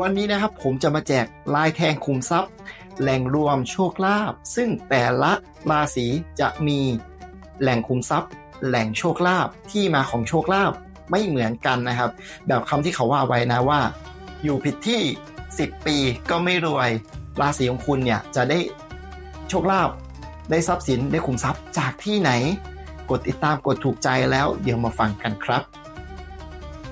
วันนี้นะครับผมจะมาแจกลายแทงคุมทรัพย์ แหล่งรวมโชคลาภซึ่งแต่ละราศีจะมีแหล่งคุมทรัพย์ แหล่งโชคลาภที่มาของโชคลาภไม่เหมือนกันนะครับ แบบคำที่เขาว่าไว้นะว่า อยู่ผิดที่ 10 ปีก็ไม่รวย ราศีของคุณเนี่ยจะได้โชคลาภได้ทรัพย์สินได้คุมทรัพย์จากที่ไหน กดติดตามกดถูกใจแล้วเดี๋ยวมาฟังกันครับ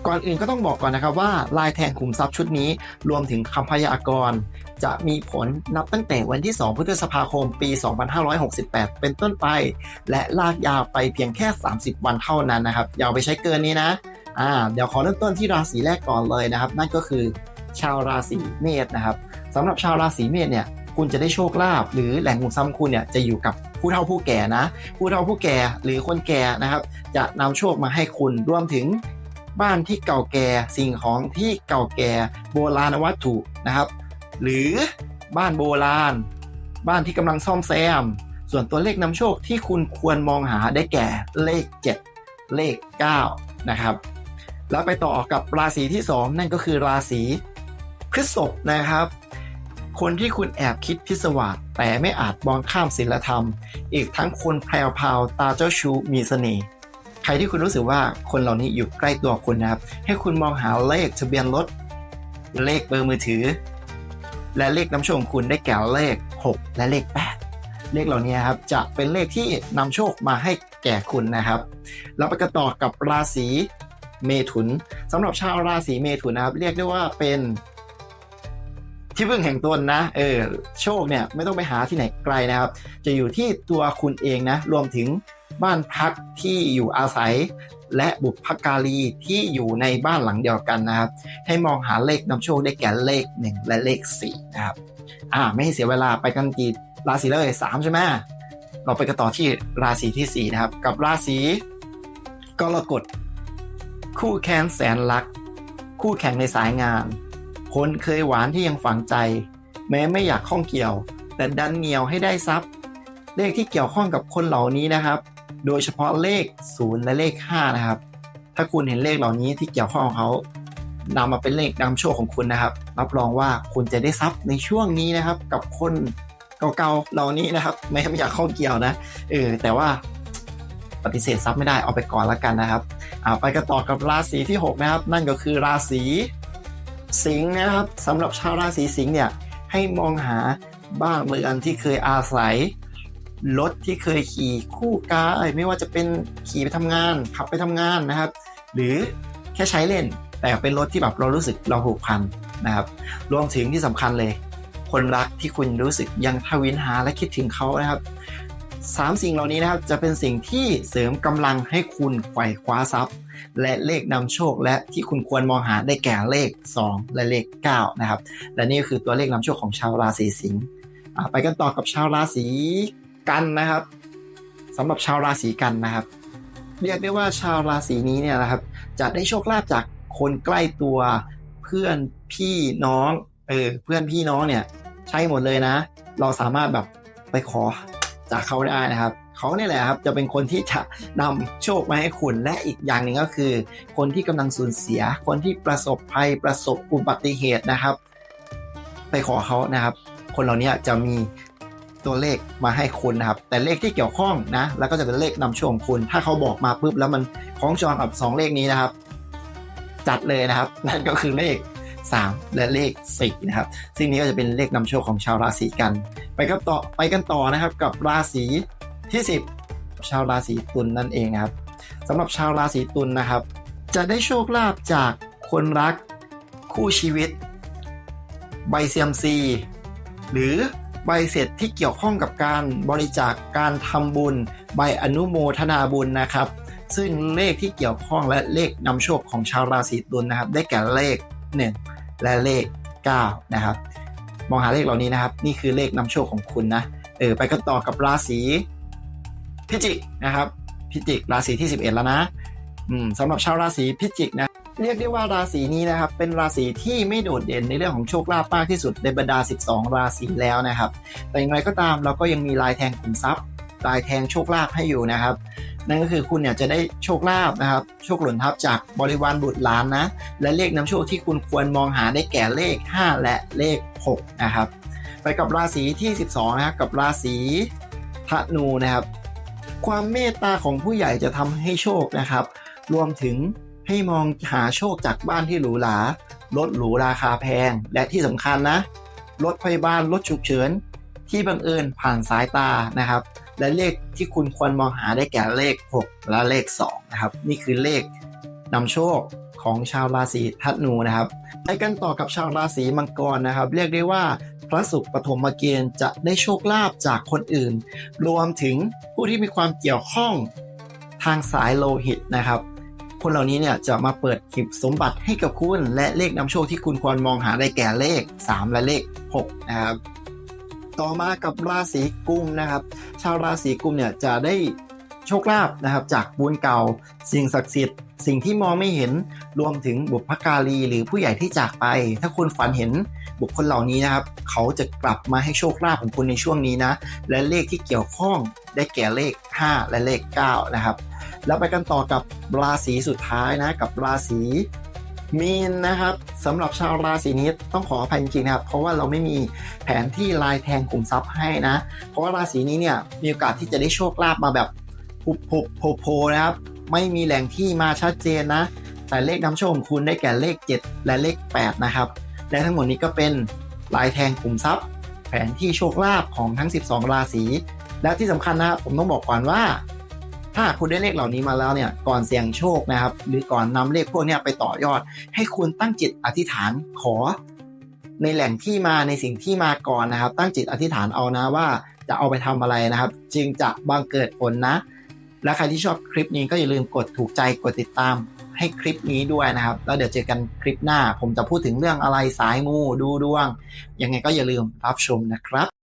ก่อนอื่นก็ต้องบอกก่อนนะครับว่าลายแทงขุมทรัพย์ชุดนี้ รวมถึงคำพยากรณ์จะมีผลนับตั้งแต่วันที่ 2 พฤษภาคม ปี 2568 เป็นต้นไป และลากยาวไปเพียงแค่ 30 วันเท่านั้นนะครับอย่าไปใช้เกินนี้นะอ่าเดี๋ยวขอเริ่มต้นที่ราศีแรกก่อนเลยนะครับ นั่นก็คือชาวราศีเมษนะครับสำหรับชาวราศีเมษเนี่ยคุณจะได้โชคลาภหรือแหล่งขุมทรัพย์คุณเนี่ยจะอยู่กับผู้เฒ่าผู้แก่นะ ผู้เฒ่าผู้แก่หรือคนแก่นะครับ จะนำโชคมาให้คุณรวมถึง บ้านที่เก่าแก่สิ่งของที่เก่าแก่โบราณวัตถุนะครับ หรือบ้านโบราณ บ้านที่กำลังซ่อมแซม ส่วนตัวเลขนำโชคที่คุณควรมองหาได้แก่เลข 7 เลข 9 นะครับ แล้วไปต่อกับราศีที่ 2 นั่นก็คือราศีพฤษภนะครับ คนที่คุณแอบคิดพิศวาสแต่ไม่อาจมองข้ามศีลธรรม อีกทั้งคนแพรวพาวตาเจ้าชู้มีเสน่ห์ ใครที่คุณรู้สึกว่าคนเหล่านี้อยู่ใกล้ตัวคุณนะครับ ให้คุณมองหาเลขทะเบียนรถ เลขเบอร์มือถือ และเลขนำโชคของคุณได้แก่เลข 6 และเลข 8 เลขเหล่านี้ครับจะเป็นเลขที่นำโชคมาให้แก่คุณนะครับเราไปกันต่อกับราศีเมถุนสำหรับชาวราศีเมถุนนะครับ เรียกได้ว่าเป็นที่พึ่งแห่งตนนะ เออ โชคเนี่ยไม่ต้องไปหาที่ไหนไกลนะครับ จะอยู่ที่ตัวคุณเองนะ รวมถึง บ้านพักที่อยู่อาศัย และบุพการีที่อยู่ในบ้านหลังเดียวกันนะครับ ให้มองหาเลขนำโชคได้แก่เลข 1 และเลข4นะครับอ่าไม่ให้เสียเวลาไปกันกี่ราศีเลยสามใช่ไหมเราไปกันต่อที่ราศีที่ 4 นะครับ กับราศีกรกฎคู่แค้นแสนรัก คู่แข่งในสายงาน คนเคยหวานที่ยังฝังใจ แม้ไม่อยากข้องเกี่ยว แต่ดันเหนียวให้ได้ทรัพย์ เลขที่เกี่ยวข้องกับคนเหล่านี้นะครับ โดยเฉพาะเลข 0 และเลข 5 นะครับ ถ้าคุณเห็นเลขเหล่านี้ที่เกี่ยวข้องกับเขานำมาเป็นเลขนำโชคของคุณนะครับ รับรองว่าคุณจะได้ทรัพย์ในช่วงนี้นะครับ กับคนเก่าๆเหล่านี้นะครับไม่ไม่อยากข้องเกี่ยวนะเออแต่ว่าปฏิเสธทรัพย์ไม่ได้เอาไปก่อนละกันนะครับเอาไปกันต่อกับราศีที่ 6 นะครับ นั่นก็คือราศีสิงห์นะครับสำหรับชาวราศีสิงห์เนี่ยให้มองหาบ้านเมืองที่เคยอาศัย รถที่เคยขี่คู่กายไม่ว่าจะเป็นขี่ไปทำงาน ขับไปทำงานนะครับ หรือแค่ใช้เล่น แต่เป็นรถที่แบบเรารู้สึกเราผูกพันนะครับ รวมถึงที่สำคัญเลย คนรักที่คุณรู้สึกยังทวินหาและคิดถึงเขานะครับสามสิ่งเหล่านี้นะครับจะเป็นสิ่งที่เสริมกำลังให้คุณไขว่คว้าทรัพย์ และเลขนำโชคและที่คุณควรมองหาได้แก่เลข 2 และเลข 9 นะครับ และนี่ก็คือตัวเลขนำโชคของชาวราศีสิงห์ไปกันต่อกับชาวราศี กันนะครับสำหรับชาวราศีกันนะครับ เรียกได้ว่าชาวราศีนี้เนี่ยนะครับ จะได้โชคลาภจากคนใกล้ตัวเพื่อนพี่น้องเออเพื่อนพี่น้องเนี่ยใช่หมดเลยนะ เราสามารถแบบไปขอจากเขาได้นะครับเขาเนี่ยแหละครับจะเป็นคนที่จะนำโชคมาให้คุณและอีกอย่างหนึ่งก็คือ คนที่กำลังสูญเสีย คนที่ประสบภัยประสบอุบัติเหตุนะครับ ไปขอเขานะครับ คนเหล่านี้จะมี ตัวเลขมาให้คุณนะครับ แต่เลขที่เกี่ยวข้องนะแล้วก็จะเป็นเลขนำโชคของคุณ ถ้าเขาบอกมาปุ๊บแล้วมันคล้องจองกับ 2 เลขนี้นะครับ จัดเลยนะครับ นั่นก็คือเลข 3 และเลข4นะครับ ซึ่งนี้ก็จะเป็นเลขนำโชคของชาวราศีกัน ไปกันต่อไปกันต่อนะครับกับราศีที่ 10 ชาวราศีตุลนนั่นเองนะครับสำหรับชาวราศีตุลนนะครับ จะได้โชคลาภจากคนรักคู่ชีวิต ใบเซียมซี หรือ ใบเสร็จที่เกี่ยวข้องกับการบริจาคการทำบุญ ใบอนุโมทนาบุญนะครับ ซึ่งเลขที่เกี่ยวข้องและเลขนำโชคของชาวราศีตุลนะครับ ได้แก่เลข 1 และเลข 9 นะครับ มองหาเลขเหล่านี้นะครับ นี่คือเลขนำโชคของคุณนะเออไปกันต่อกับราศีพิจิกนะครับ พิจิกราศีที่ 11 แล้วนะอืมสำหรับชาวราศีพิจิกนะ เรียกได้ว่าราศีนี้นะครับ เป็นราศีที่ไม่โดดเด่นในเรื่องของโชคลาภมากที่สุดในบรรดา 12 ราศีแล้วนะครับ แต่อย่างไรก็ตามเราก็ยังมีลายแทงขุมทรัพย์ลายแทงโชคลาภให้อยู่นะครับ นั่นก็คือคุณเนี่ยจะได้โชคลาภนะครับ โชคหล่นทับจากบริวารบุตรหลานนะ และเลขนำโชคที่คุณควรมองหาได้แก่เลข 5 และเลข 6 นะครับ ไปกับราศีที่ 12 นะครับกับราศีธนูนะครับ ความเมตตาของผู้ใหญ่จะทำให้โชคนะครับ รวมถึง ให้มองหาโชคจากบ้านที่หรูหรารถหรูราคาแพง และที่สำคัญนะ รถพยาบาลรถฉุกเฉิน ที่บังเอิญผ่านสายตานะครับ และเลขที่คุณควรมองหาได้แก่เลข 6 และเลข 2 นะครับ นี่คือเลขนำโชคของชาวราศีธนูนะครับไปกันต่อกับชาวราศีมังกรนะครับ เรียกได้ว่าพระศุกร์ปฐมเกณฑ์จะได้โชคลาภจากคนอื่น รวมถึงผู้ที่มีความเกี่ยวข้องทางสายโลหิตนะครับ คนเหล่านี้เนี่ยจะมาเปิดหีบสมบัติให้กับคุณ และเลขนำโชคที่คุณควรมองหาได้แก่เลข 3 และเลข6นะครับต่อมากับราศีกุมนะครับ ชาวราศีกุมเนี่ยจะได้โชคลาภนะครับ จากบุญเก่าสิ่งศักดิ์สิทธิ์สิ่งที่มองไม่เห็นรวมถึงบุพการีหรือผู้ใหญ่ที่จากไป ถ้าคุณฝันเห็นบุคคลเหล่านี้นะครับ เขาจะกลับมาให้โชคลาภของคุณในช่วงนี้นะ และเลขที่เกี่ยวข้องได้แก่เลข 5 และเลข 9 นะครับ แล้วไปกันต่อกับราศีสุดท้ายนะกับราศีมีนนะครับสำหรับชาวราศีนี้ต้องขออภัยจริงๆนะครับ เพราะว่าเราไม่มีแผนที่ลายแทงกลุ่มทรัพย์ให้นะ เพราะว่าราศีนี้เนี่ยมีโอกาสที่จะได้โชคลาภมาแบบปุบปุบโผล่โผนะครับ ไม่มีแหล่งที่มาชัดเจนนะ แต่เลขนำโชคของคุณได้แก่เลข 7 และเลข 8 นะครับ และทั้งหมดนี้ก็เป็นลายแทงกลุ่มทรัพย์ แผนที่โชคลาภของทั้ง 12 ราศี และที่สำคัญนะครับผมต้องบอกก่อนว่า ถ้าคุณได้เลขเหล่านี้มาแล้วเนี่ยก่อนเสี่ยงโชคนะครับ หรือก่อนนำเลขพวกนี้ไปต่อยอด ให้คุณตั้งจิตอธิษฐานขอ ในแหล่งที่มาในสิ่งที่มาก่อนนะครับ ตั้งจิตอธิษฐานเอานะว่าจะเอาไปทำอะไรนะครับ จึงจะบังเกิดผลนะ และใครที่ชอบคลิปนี้ก็อย่าลืมกดถูกใจกดติดตามให้คลิปนี้ด้วยนะครับ แล้วเดี๋ยวเจอกันคลิปหน้า ผมจะพูดถึงเรื่องอะไรสายมูดูดวง ยังไงก็อย่าลืมรับชมนะครับ